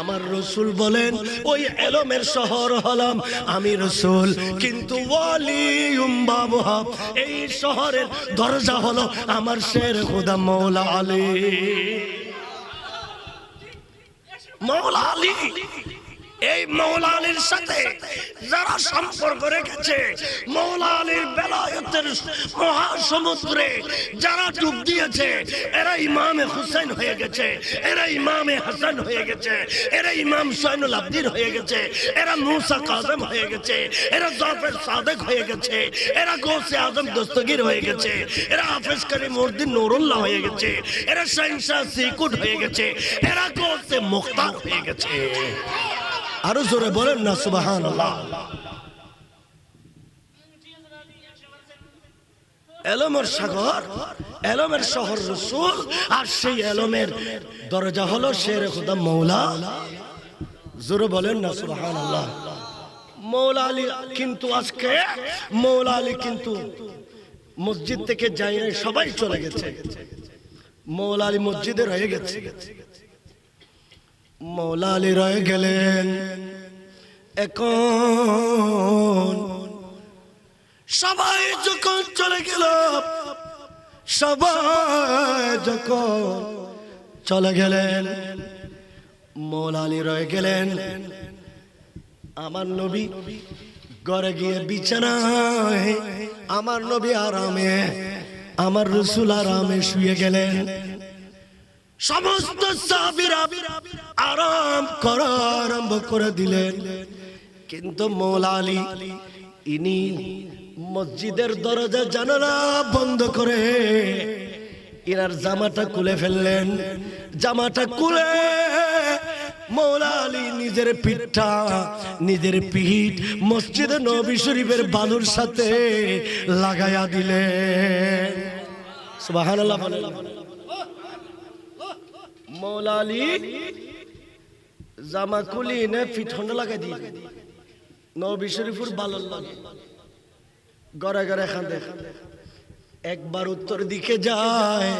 আমার রসুল বলেন, ওই এলমের শহর হলাম আমি রসুল। কিন্তু এই শহরের দরজা হলো আমার শের খুদা মৌলা আলী। মৌলা আলী! এই মৌলা সাথে যারা সম্পর্ক রেখেছে মৌলা আলীর বেলায়তের মহাসমুদ্রে যারা ডুব দিয়েছে, এরা ইমামে হুসেন হয়ে গেছে, এরা ইমামে হাসান হয়ে গেছে, এরা ইমাম সৈনুল আব্দির হয়ে গেছে, এরা মুসা কাজম হয়ে গেছে, এরা জাফর সাদেক হয়ে গেছে, এরা গোসে আজম দস্তগীর হয়ে গেছে, এরা হাফেজ করিম উদ্দিন নুরুল্লাহ হয়ে গেছে, এরা শাহিনশাহ সিকুট হয়ে গেছে, এরা গোসে মুখতার হয়ে গেছে। আরও জোরে বলেন না সুবাহান এলমের সাগর, এলমের শহর রসুল, আর সেই এলমের দরজা হলো শের খুদা মৌলা। জোরে বলেন না সুবাহান আল্লাহ মৌলা আলী কিন্তু আজকে, মৌলা আলী কিন্তু মসজিদ থেকে যাই সবাই চলে গেছে। মৌলা আলী মসজিদে রয়ে গেছে। মৌলা আলী রয়ে গেলেন। এখন সবাই যখন চলে গেল, সবাই যখন চলে গেলেন মৌলা আলী রয়ে গেলেন। আমার নবী ঘরে গিয়ে বিছানায়, আমার নবী আরামে, আমার রসুল আরামে শুয়ে গেলেন। সমস্ত সাহাবীরা আরাম করা আরম্ভ করে দিলেন। কিন্তু মৌলা আলী ইনি মসজিদের দরজা জানালা বন্ধ করে ইনার জামাটা খুলে ফেললেন। জামাটা খুলে মৌলা নিজের পিঠটা, নিজের পিঠ মসজিদে নবী শরীফের বালুর সাথে লাগাইয়া দিলেন। সুবহানাল্লাহ বলেন। মৌলা আলী জামা খুলি নে পিঠন্ড লাগাই দিয়ে নবী শরীফুর বালর লাগে। গড়ে গড়ে খান্দে একবার উত্তর দিকে যায়,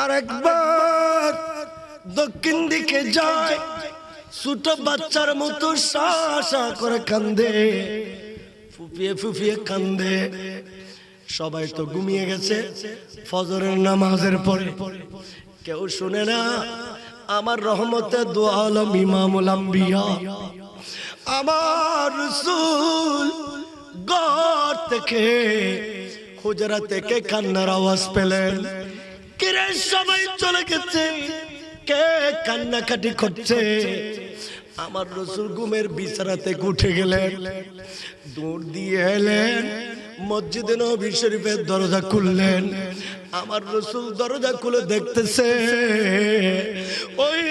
আর একবার দক্ষিণ দিকে যায়। ছোট বাচ্চার মতো শাসা করে কান্দে, ফুপিয়ে ফুপিয়ে কান্দে। সবাই তো ঘুমিয়ে গেছে, ফজরের নামাজের পরে। কেউ শুনে না আমার রহমতে দোয়া আলম ইমামুল আম্বিয়া। আমার রসুল ঘর থেকে হুজরা থেকে কান্নার আওয়াজ পেলেন। কিরে সবাই চলে গেছে, কে কান্নাকাটি করছে? আমার রসুল ঘুমের বিছানাতে উঠে গেলেন। দৌড় দিয়ে এলেন, মসজিদে নবী শরীফের দরজা খুললেন। আমার রসুল দরজা খুলে দেখতেছে। ওই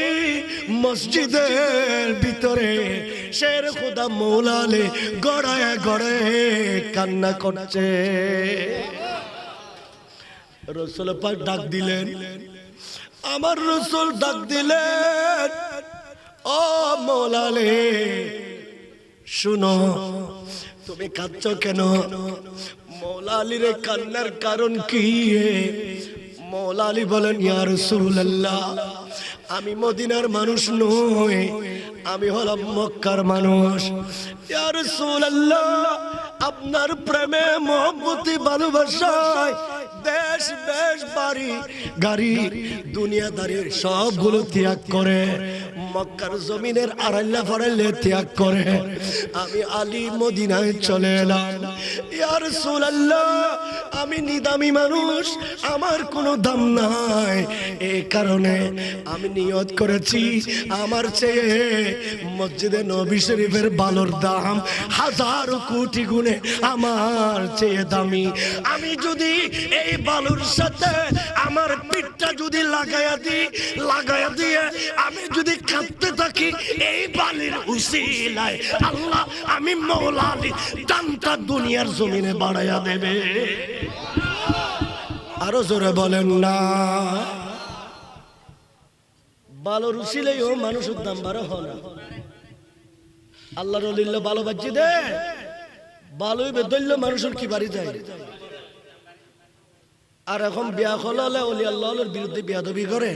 মসজিদের ভিতরে শের খোদা মৌলালে গড়ায় গড়ে কান্না করছে। রসুল পাক ডাক দিলেন, আমার রসুল ডাক দিলেন, ও মৌলালে, শুনো, তুমি কাঁদছ কেন? মৌলা আলীর কান্নার কারণ কি মৌলা আলী বলেন, ইয়া রাসূলুল্লাহ, আমি মদিনার মানুষ নই, আমি হলাম মক্কার মানুষ। ইয়া রাসূলুল্লাহ, আপনার প্রেমে মহব্বতি, ভালোবাসায় দেশ বেশ বাড়ি, গাড়ি, দুনিয়াদারির সবগুলো ত্যাগ করে মক্কার জমিনের আড়াল্লা ফাড়াল্লে ত্যাগ করে। আমি আলী মদিনায় চলে এলাম। আমি নিদামি মানুষ, আমার কোনো দাম নাই। এই কারণে আমি নিয়ত করেছি, আমার চেয়ে মসজিদে নবী শরীফের বালোর দাম হাজার কোটি গুণে আমার চেয়ে দামি। আমি যদি এই বালুর সাথে আমার পিঠটা যদি লাগাইয়া দিই লাগাইয়া দিয়ে আমি যদি কাঁদতে থাকি এই বালির উসিলায়। আল্লাহ, আমি মৌলা আলী দামটা দুনিয়ার জমিনে বাড়াইয়া দেবে। আরও জোরে বলেন না। বালুর উসিলেও মানুষের দাম হয় না। আল্লাহ রলিল্লা ভালো বাজ্যি দে। ভালোই বেদল্য মানুষের কি বাড়ি যায়? আর এখন বিয়া হলে অলি আল্লাহর বিরুদ্ধে বিয়াদবি করে।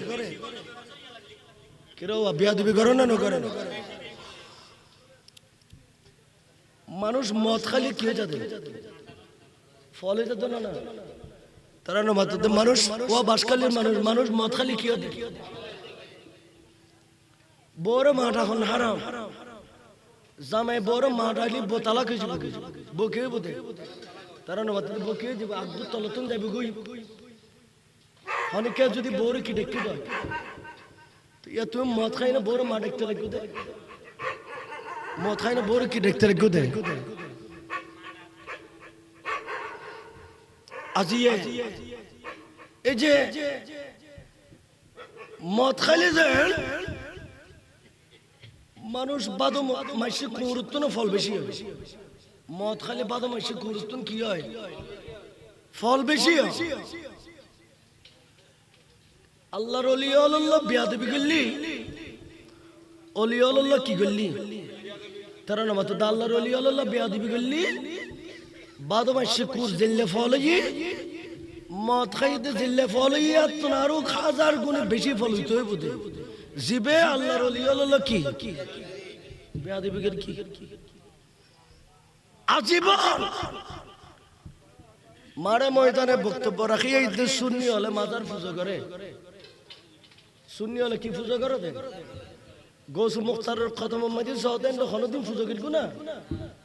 মানুষ মদ খালি কি হয়ে যাবে? ফলে যেত না তারা না মাত্র মানুষ ও বাসকালীর মানুষ মানুষ মদ খালি কি বড় মাঠ এখন হারাম। জামাই বড় মাঠ আলি বোতালা খেয়েছিল বকে বোধে তারা না মাত্র বকে যাবে। আব্দুল তলতন যাবে গুই অনেকে যদি বড় কি দেখতে পায়? তুমি মদ খাই না মা দে মদ খাই না কি দে এই যে মদ খাইলে যে মানুষ বাদো মাসে না ফল বেশি হয়? মদ খাইলে বাদো মাসে গুরুত্ব কি হয়? ফল বেশি হয়? আল্লাহর অলি আল্লাহ বিয়া দেবী করলি? অলি আল্লাহ কি করলি? তারা না মাত্র আল্লাহর অলি আল্লাহ বিয়া দেবী করলি? বাদো মাসে কুর জিল্লে ফল মদ খাইতে জিল্লে ফল আর তোর আরও হাজার গুণে বেশি ফল হইতে হইব জিবে আল্লাহর অলি কি? বিয়া দেবী কর কি? আজীবন! মারে ময়দানে বক্তব্য রাখি, এই শূন্য হলে মাজার পুজো করে। শূন্য হলে কি পুজো করো দেন? গোসু মুখতারের খতম মাঝে সহদেন হলদিন পুজো কিনবো না।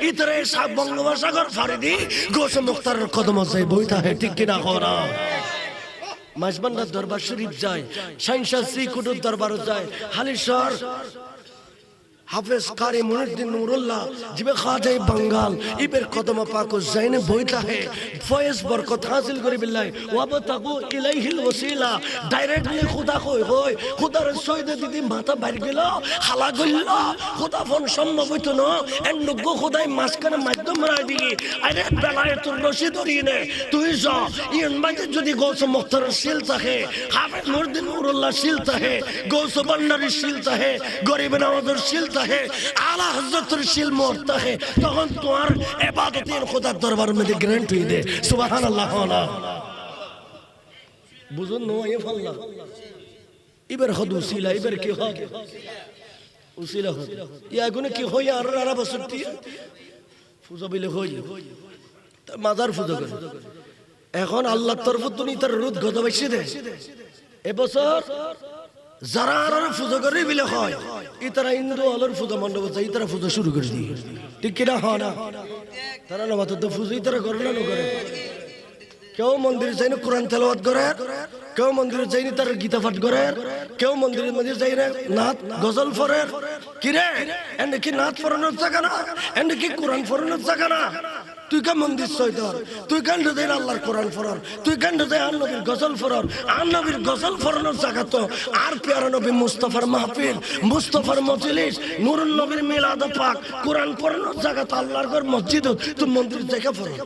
ইতারে সাব বঙ্গোপসাগর ফারে দি গোস মুখতারের কদম যায় বইতা হে ঠিক কিনা করা মাঝবান্ধার দরবার শরীফ যায় সাইনসা শ্রীকুটুর দরবারও যায়, হালিশহর হাফেজ কারি মুনুদ্দিন নুরুল্লাহ, জিবে খাজাই বাঙ্গাল। ইবের কদম পাকো জাইনে বইতা হে। ফয়েজ বরকত হাসিল করি ওয়াব তাকু ইলাইহিল ওসিলা। ডাইরেক্টলি খুদা কই কই খুদার সৈদে দিদি মাথা বাইর গেল। হালা গইল। খুদা ফোন সম্ভব হইতো না। এন্ডুগ্য খুদাই মাঝখানে মাধ্যম রায় দিই আরে বেলায় তোর তুই য। ইন মাঝে যদি গৌস মুখতার শিল থাকে। হাফেজ মুরদিন নুরুল্লাহ শিল থাকে। গৌস বান্নারি শিল থাকে। গরিব নওয়াজের শিল থাকে আলা হজরতের শিল মোর থাকে তখন তোমার এবাদতের খোদার দরবার মধ্যে হয়ে দে। সুবাহান আল্লাহ বুঝুন ফাল্লা। উসিলা কি হদ? উসিলা হদ। ইয়া গুনে কি হই আর আর বছর বিলে হই। মাজার করে। এখন আল্লাহর তরফ তুমি তার রোদ বেশি দে। এবছর যারা আর ফুজো করে হয়। ইতারা হিন্দু আলোর ফুজো মণ্ডপ আছে ইতারা ফুজো শুরু করে দিয়ে। ঠিক কিনা? হয় না। তারা না মাত্র তো ফুজো ইতারা করে না করে। মন্দিরে কোরআন করে মন্দিরে তার গীতা পাঠ করে, কেউ মন্দিরের মধ্যে যাই না গজল ফরের কি রে এন্ড কি নাথ ফরানোর জায়গা না? এন্ড কি কোরআন ফরানোর জায়গা না? তুই কা মন্দির সৈদর? তুই কেন দেয় আল্লাহর কোরআন ফরর? তুই কেন দেয় আর নবীর গজল ফরর? আর নবীর গজল ফরানোর জায়গা তো। আর পেয়ারা নবী মুস্তফার মাহফিল, মুস্তফার মজলিস, নুরুল নবীর মিলাদ পাক, কোরআন ফরানোর জায়গা তো আল্লাহর ঘর মসজিদ তুই মন্দিরের জায়গা ফরর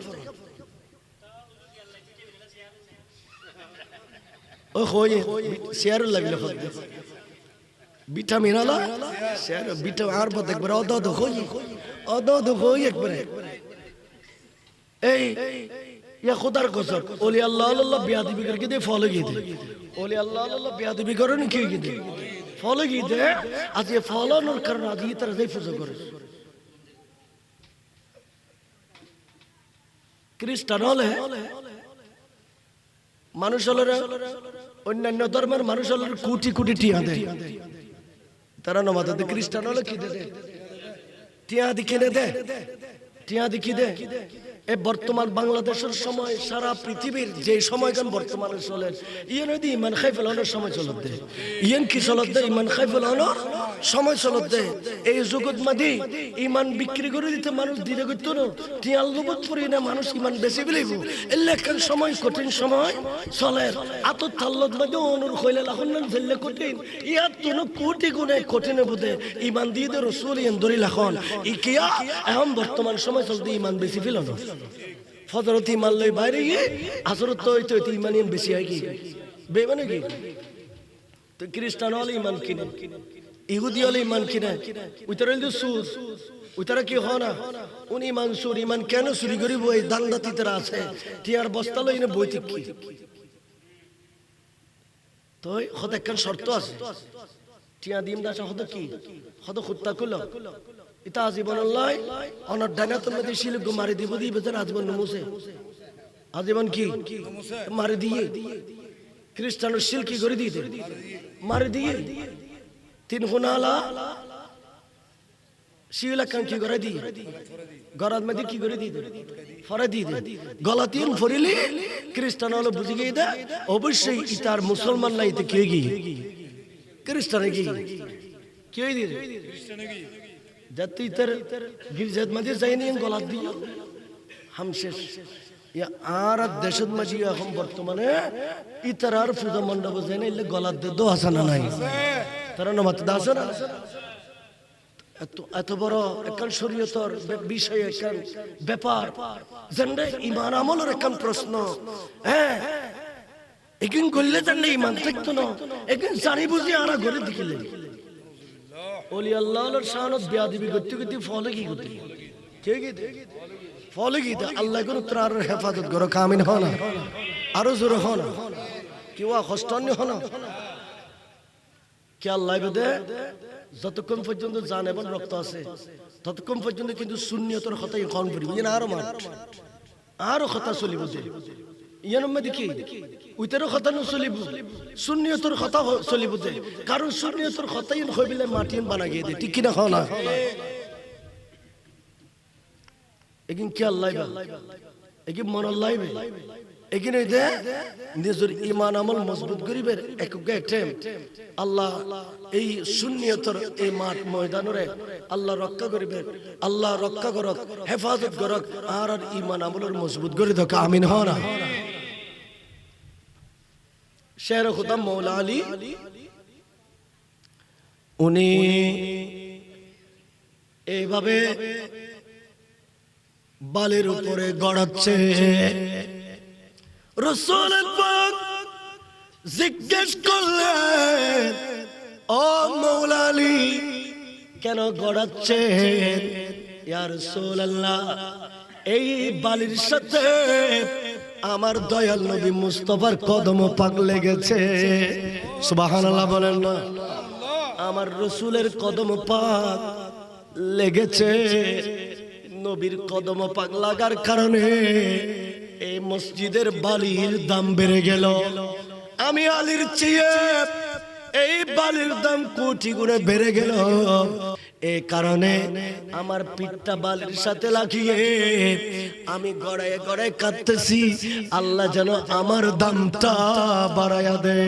ও হয়ে শেয়ার লাগলে ভিটামিন আলা? শেয়ার ভিটামিন আর বদ একবার অদ হই। অদ হই একবারে। এই, ইয়া খোদার কসম, ওলি আল্লাহ আল্লাহ বিয়া দিবি করকে দে ফল গিয়ে দে। ওলি আল্লাহ আল্লাহ বিয়া দিবি করেন কি গিয়ে দে। ফল গিয়ে দে, আজ এ ফলানোর কারণে আজ পুজো করে। খ্রিস্টান হলে মানুষ হলে অন্যান্য ধর্মের মানুষ হলে কোটি কোটি টিয়া দেয় তারা নমাতে খ্রিস্টান হলে কি দে? টিয়া দি কিনে দে? টিয়া দি কি দে? এ বর্তমান বাংলাদেশের সময়, সারা পৃথিবীর যে সময়গান বর্তমানে চলে নদী ইমান খাই ফেলানোর সময় চলত দে। কি চলত দে, ইমান খাই ফেলানোর সময় চলত দে। এই জগৎ মাদি, ইমান বিক্রি করে দিতে মানুষ দিলে করতো না লোবত না মানুষ ইমান বেশি বিলিব এলে সময়, কঠিন সময় চলে। আত থাল্লত মাঝে অনুর হইলে লাখন না ঝেললে কঠিন। ইয়াত কোনো কোটি গুণে কঠিন বুধে ইমান দিয়ে দে রসুল ইয়ান ধরি লাখন। ইকিয়া, এখন বর্তমান সময় চলতে ইমান বেশি ফেল না। ফজরত ইমান লই বাইরে গিয়ে আসরত তো হইতে হইতে ইমান বেশি হয় কি? বে মানে কি? তো খ্রিস্টান হলে ইমান কিনে, ইহুদি হলে ইমান কিনে, উইতার হইল সুদ, উইতারা কি হয় না? উনি ইমান সুর, ইমান কেন চুরি করিব? এই দান্দাতি তারা আছে, টিয়ার বস্তা লই না বইতে কি তো হত একখান শর্ত আছে। টিয়া দিম দাসা হত কি? হত খুত্তা কুল। ইতা আজীবন লয় অনর তুমি দিছিল গো মারি দিব দি বেতন আজীবন নমুছে আজীবন কি? মারি দিয়ে। খ্রিস্টানের শিল কি করে দিতে মারি দিয়ে। তিন হুনালা। শিলা দিয়ে? মধ্যে দিয়ে দিয়ে গলা অবশ্যই ইতার মুসলমান নাই কে গিয়ে? খ্রিস্টানে দিয়ে যাতে ইতার গির্জাত মাঝে যায়নি গলা দিয়ে হাম শেষ ইয়া আর দেশত মাঝি এখন বর্তমানে ইতার আর পূজা মণ্ডপ যায় না গলার দে আছে না নাই তারা নমাতে আছে না এত এত বড় একখান শরীয়তর বিষয় একখান ব্যাপার জানলে ইমান আমলের একখান প্রশ্ন হ্যাঁ একিন করলে জানলে ইমান থাকতো না একিন জানি বুঝি আরা ঘরে দিকিলে ওলি আল্লাহর দিবি করতে করতে ফলে কি করতে ঠিক ফলে কি? আল্লাহ কোন তার হেফাজত করো, কামিন হ না। আরও জোরে হ না। কেউ হস্তান্য হ না। কে আল্লাহ বেদে? যতক্ষণ পর্যন্ত জান এবং রক্ত আছে, ততক্ষণ পর্যন্ত কিন্তু শূন্যতর কথাই কন করিব ইয়ে আরও মাঠ। আরও কথা চলিব নিজের ইমান আমল মজবুত এটেম আল্লাহ এই শূন্যতর এই মাঠ ময়দানরে আল্লাহ রক্ষা করিবে আল্লাহ রক্ষা করক, হেফাজত করক, আর ইমান আমলের মজবুত করে দক আমিন হ না? শের খুদাম মৌলা আলী। উনি এইভাবে বালের উপরে গড়াচ্ছে। রসুল জিজ্ঞেস করলেন, ও মৌলালি কেন গড়াচ্ছেন ইয়ার রাসূলুল্লাহ, এই বালির সাথে আমার দয়াল নবী মুস্তফার কদম পাক লেগেছে। সুবহানাল্লাহ বলেন না। আমার রসুলের কদম পাক লেগেছে। নবীর কদম পাক লাগার কারণে এই মসজিদের বালির দাম বেড়ে গেল। আমি আলীর চেয়ে এই বালির দাম কোটি গুণে বেড়ে গেল। এই কারণে আমার পিঠটা বালির সাথে লাগিয়ে আমি গড়ায় গড়ায় কাঁদতেছি। আল্লাহ যেন আমার দামটা বাড়াইয়া দে।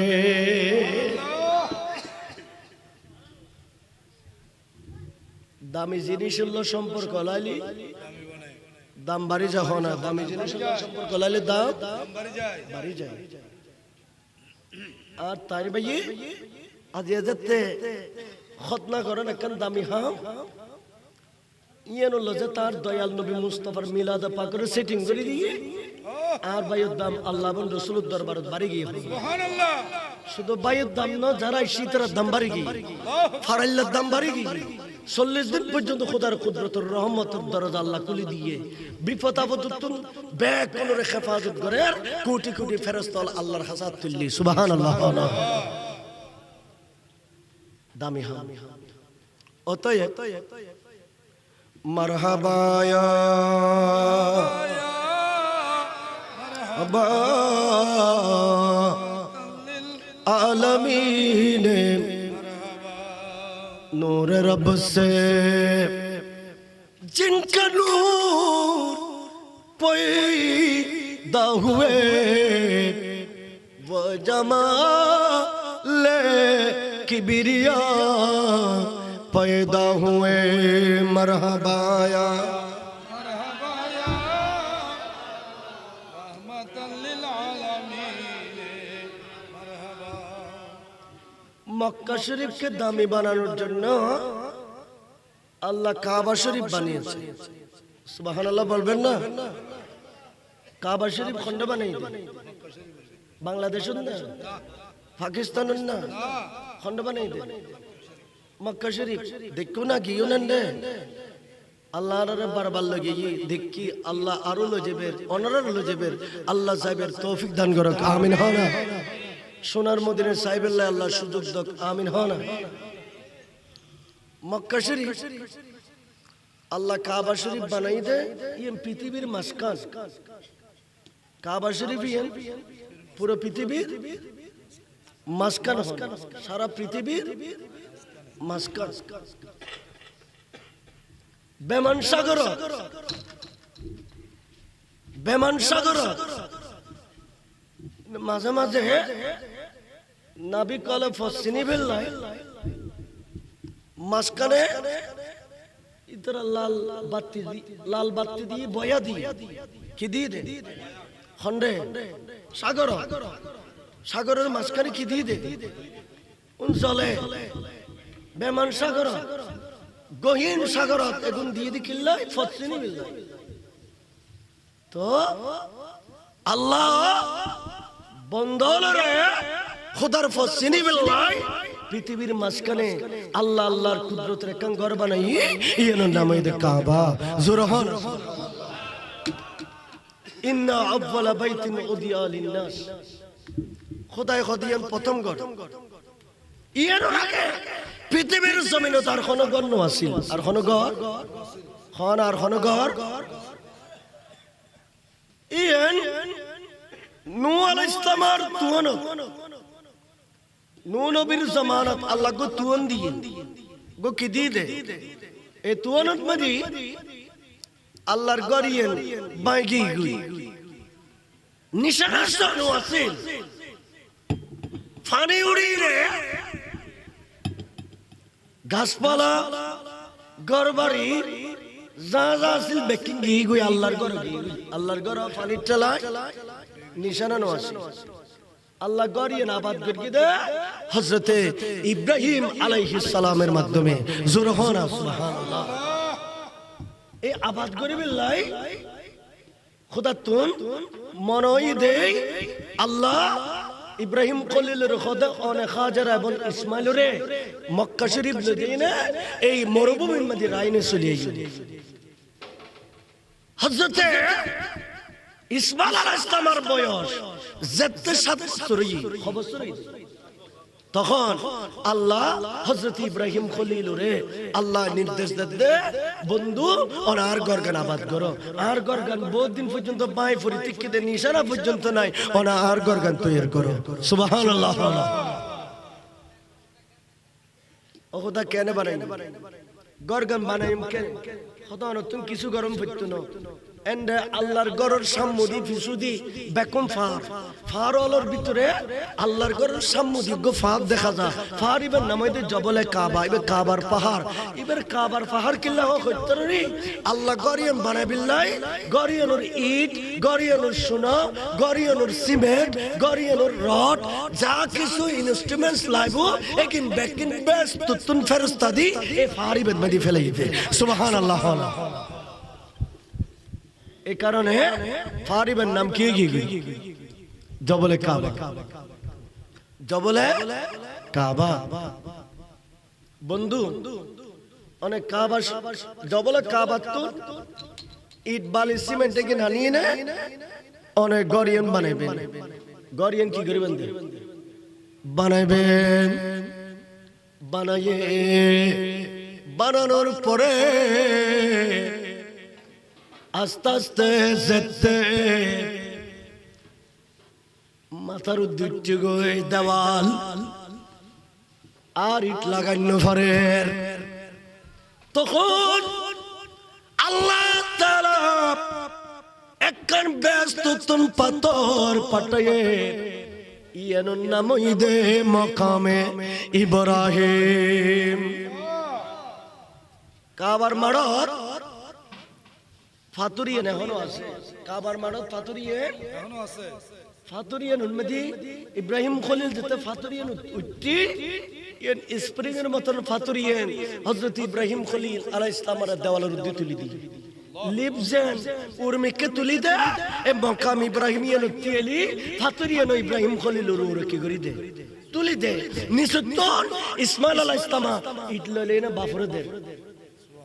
দামি জিনিস হলো সম্পর্ক লাইলি? দাম বাড়ি যাও না, দামি জিনিস হলো সম্পর্ক লাইলে দাম বাড়ি যায় আর তার ভাই আজ যেতে খতনা করেন একখান দামি হাম ইয়েন হলো যে তার দয়াল নবী মুস্তফার মিলাদ পাকরে সেটিং করে দিয়ে আর ভাইয়ের দাম আল্লাহ রসুলের দরবারত বাড়ি গিয়ে শুধু বাইয়ের দাম না যারা শীতের দাম বাড়ি গিয়ে ফারাইল্লার দাম বাড়ি গিয়ে চল্লিশ দিন পর্যন্ত খোদার কুদরতর রহমতের দরজা আল্লাহ খুলে দিয়ে বিপদ আপদ ব্যাগ কোন হেফাজত করে কোটি কোটি ফেরস্তল আল্লাহর হাসাত তুললি সুবাহান আল্লাহ দামি হা অতএব মারহাবায়া आलमीन नूर रब से जिनका नूर पैदा हुए वो जमाले কিবিরিয়া पैदा हुए मरहबाया মক্কা শরীফকে দামি বানানোর জন্য আল্লাহ কাবা শরীফ বানিয়েছে। সুবাহান আল্লাহ বলবেন না? কাবা শরীফ খন্ড বানিয়ে বাংলাদেশ পাকিস্তানের না খন্ড বানাই দে। মক্কা শরীফ, দেখো না গিয়েও নেন রে আল্লাহ আরে বারবার লাগে দেখি আল্লাহ আরও লজেবের অনারার লজেবের আল্লাহ সাহেবের তৌফিক দান করো আমিন হ না। সোনার মদিনের সাহেবের আল্লাহ সুযোগ দক, আমিন হ না। মক্কা শরীফ, আল্লাহ কাবা শরীফ বানাই দে ইয়েন পৃথিবীর মাসকান কাবা শরীফ ইয়েন পুরো পৃথিবীর মাসকান। সারা পৃথিবীর মাসকান। বেমান সাগর। বেমান সাগর। মাঝে মাঝে নাবি কলে ফসিনি ইতরা লাল বাতি লাল বাতি দিয়ে বয়া দিয়ে। কি দিয়ে খন্ডে। সাগর। সাগরের মাঝখানে কি দিয়ে দে? অঞ্চলে বেমান সাগর। গহীন সাগর এখন দিয়ে দি কিল্লাই তো আল্লাহ বন্ধরে খোদার ফসিনি বিল্লাই পৃথিবীর মাঝখানে আল্লাহ আল্লাহর কুদরতের একখান ঘর বানাই ইয়েন নাম এদের কাবা। জোরহন ইন্না আব্বালা বাইতিন খোদায় খদিয়ান প্রথম ঘর ইয়েন আগে পৃথিবীর জমিনে তার কোনো আছিল। আর কোনো হন আর কোনো ঘর ইয়েন নূ আলাইহিস সালামার তুয়ানত নূ জামানত আল্লাহ গো তুয়ন দিয়ে গো কি দিয়ে দে? এ তুয়ানত মাদি আল্লাহর গরিয়েন বাইগি গুই নিশানা সানু আছিল ফানি উড়ি রে। গাছপালা যা যা আছিল বেকিং গিয়ে গুই আল্লাহর ঘর আল্লাহর ঘর টেলায় নিশানা নো আছে। আল্লাহ গরিয়ে আবাদ করিয়ে দে। হজরতে ইব্রাহিম আলাইহিস সালামের মাধ্যমে। জোরহনা সুবহানাল্লাহ এই আবাদ করিবে লাই খোদা তুন মনই দে আল্লাহ ইব্রাহিম খলিলের খোদা অনেক হাজার এবং ইসমাইলরে মক্কা শরীফ লদিনে এই মরুভূমির মধ্যে রাইনে চলিয়ে হজরতে ইসমাইল আলাইহিস সালামের বয়স যেতে সাত বছরই বছরই তখন আল্লাহ হজরত ইব্রাহিম খলিল রে, আল্লাহ নির্দেশ দে বন্ধু, ওর আর গরগান আবাদ করো। আর গরগান বহুত দিন পর্যন্ত বাই ফরি তিক্কিতে নিশানা পর্যন্ত নাই। ওনা আর গরগান তৈরি করো। সুবহানাল্লাহ। ও কথা কেন বানাই গরগান বানাই কেন? হতো নতুন কিছু গরম পড়তো না। এন্ড আল্লাহর গরর সাম্মুদি ফিসুদি বেকম ফার। ফার অলর ভিতরে আল্লাহর গরর সাম্মুদি গো ফার দেখা যা ফার ইবার নামাইতে জবলে কাবা, ইবে কাবার পাহাড়। ইবার কাবার পাহাড় কিল্লা হোক হইতরি আল্লাহ গরিয়ান ইট, গরিয়ানোর সোনা, গরিয়ানোর সিমেন্ট, গরিয়ানোর রড, যা কিছু ইনস্ট্রুমেন্টস লাইবো, একিন বেকিন বেস তুতুন ফেরস্তা দি এ ফারি বেদমদি ফেলে দিবে সুবহানাল্লাহ। এই কারণে ফারিবের নাম কি কি জবলে কাবা। জবলে কাবা। বন্ধু, অনেক কাবা জবলে কাবা তো ইট, বালি, সিমেন্ট কি নানিয়ে না, অনেক গরিয়ান বানাইবেন। গরিয়ান কি করিবেন? বানাইবেন, বানাইয়ে বানানোর পরে আস্তে আস্তে যেতে। মাথার উদ্দিচ্ছ গই দেওয়াল। আর ইট লাগান্য ফরের তখন আল্লাহ তাআলা একখান ব্যস্ত তুন পাতর পাটায়ে ইয়ানুর নাম ঈদে মকামে ইব্রাহিম। কাবার মাড়ত ফাতুরিয়ে এখনও আছে। কাবার মাড়ত ফাতুরিয়ে এখনও আছে। ফাতুরিয়ান উন্মতি ইব্রাহিম খলিল যেতে ফাতুরিয়ান উঠি ইয়ান স্প্রিং এর মতন ফাতুরিয়ান হযরত ইব্রাহিম খলিল আলাইহিস সালামের দেওয়ালের উদ্দি তুলি দি লিপজেন উর্মিকে তুলি দে এ মকাম ইব্রাহিমিয়ান উত্তিয়েলি ফাতুরিয়ান ইব্রাহিম খলিল উর কি করি দে। তুলি দে নিসুতন ইসমাইল আলাইহিস সালাম ইটললে না বাফরে দে।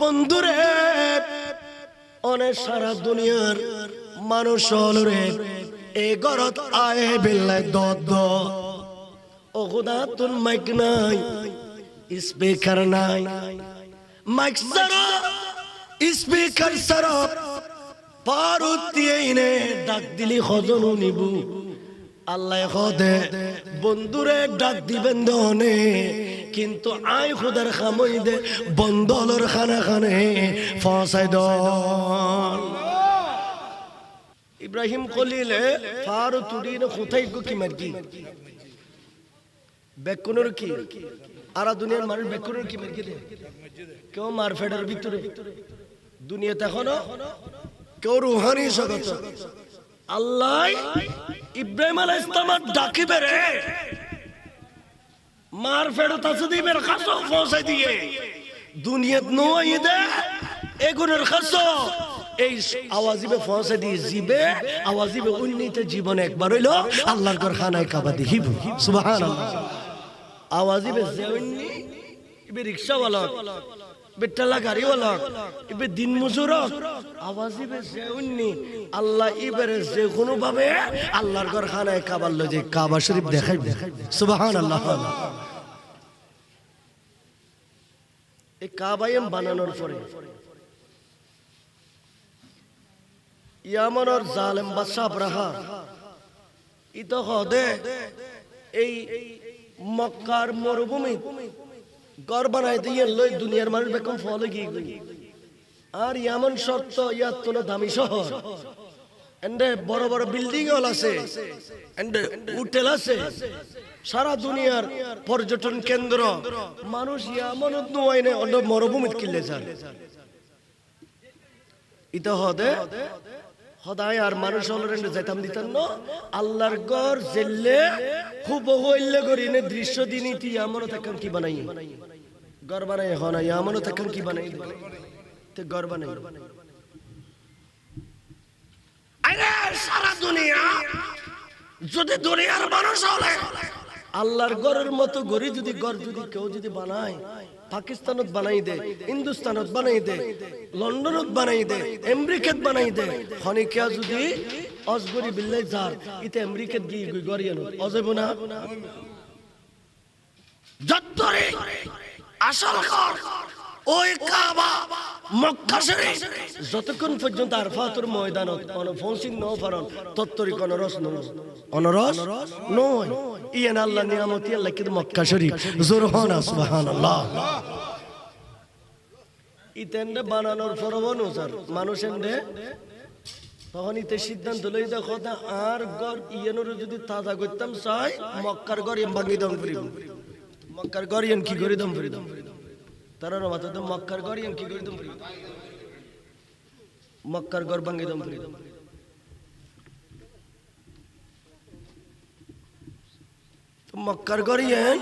বন্ধুরে অনেক সারা দুনিয়ার মানুষ হলরে এ গরত আয়ে বিল্লাই দদ ও খুদা, তোর মাইক নাই, স্পিকার নাই। মাইক সারা স্পিকার সারা পারুত দিয়ে ডাক দিলি খজনু নিবু। আল্লাহ খদে, বন্ধুরে ডাক দিবেন দনে কিন্তু আই খুদার খামই দে বন্দলর খানা খানে ফসাই দন ইব্রাহিম কলিলে ফারু তুডিন কোথায় কি মারকি বেকুনের কি? আরা দুনিয়ার মানুষ বেকুনের কি মারকি দে কেউ মার ফেডার ভিতরে? দুনিয়াতে এখনও কেউ রুহানি জগত আল্লাহ, ইব্রাহিম আলাইহিস সালাম ডাকিবে রে মার ফেরত আছে পৌঁছাই দিয়ে। দুনিয়াত নয় দে, এগুনের খাসো। এই আওয়াজিবে পৌঁছে দিয়ে জিবে, আওয়াজিবে উন্নীত জীবনে একবার হইল আল্লাহর ঘর খানায় কাবা দেখিব সুবহানাল্লাহ। আওয়াজিবে যে উন্নি বেটালা ইবে দিন মজুর আওয়াজিবে যে উন্নি আল্লাহ ইবারে যে কোনো ভাবে আল্লাহর ঘর খানায় কাবার লজে কাবা শরীফ দেখাইবে। সুবহানাল্লাহ। এই কাবায়ম বানানোর পরে জালেম বাদশাহ হদে এই মক্কার মরুভূমি গড় বানাই দিয়ে লই দুনিয়ার মানুষ বেকম ফলে গিয়ে আর ইয়ামন শর্ত ইয়াত তোলা দামি শহর। এন্ডে বড় বড় বিল্ডিং হল আছে, এন্ডে হোটেল আছে। সারা দুনিয়ার পর্যটন কেন্দ্র। মানুষ ইয়ামনত নোয়াইনে অন্য মরুভূমিত কিনলে যান ইতো হদে সদায় আর মানুষ হলেন যেতাম দিতেন না। আল্লাহর গড় জেললে খুব হইলে করি নে দৃশ্য দিনই তুই আমারও থাকাম কি বানাই? গড় বানাই হ না আমারও থাকাম কি বানাই? তে গড় বানাই। আরে সারা দুনিয়া, যদি দুনিয়ার মানুষ হলে, আল্লাহর গড়ের মতো গড়ি যদি গড় যদি কেউ যদি বানায় পাকিস্তানত বানাই দে, হিন্দুস্তানত বানাই দে, লন্ডনত বানাই দে, আমেরিকাত বানাই দে। খনিকা যদি অজগরি বিল্লাই যার, ইতে আমেরিকাত গিয়ে গই গড়িয়ানো অজেব না? যত্তরে আসল ঘর ওই কাবা, মক্কা শরীফ। যতক্ষণ পর্যন্ত আরফাতুর ময়দানত অনফসিং ন ফারন তত্তরি কোন রস নয়। অনরস নয়। ইয়ান আল্লাহ নিয়ামতি আল্লাহ কিন্তু মক্কা শরীফ। জোরহানা, সুবহানাল্লাহ। ইতেন্ডে বানানোর পরবন স্যার মানুষ তখন ইতে সিদ্ধান্ত লই দেখো আর গর ইয়ানোর যদি তাজা করতাম, চাই মক্কার এম ভাঙ্গি দম করিব। মক্কার ইয়ান কি করে দম দম তারা মাথা মক্কার ইয়ান কি করে দম করি মক্কার গর ভাঙ্গি দম করি তো মক্কার গর ইয়ান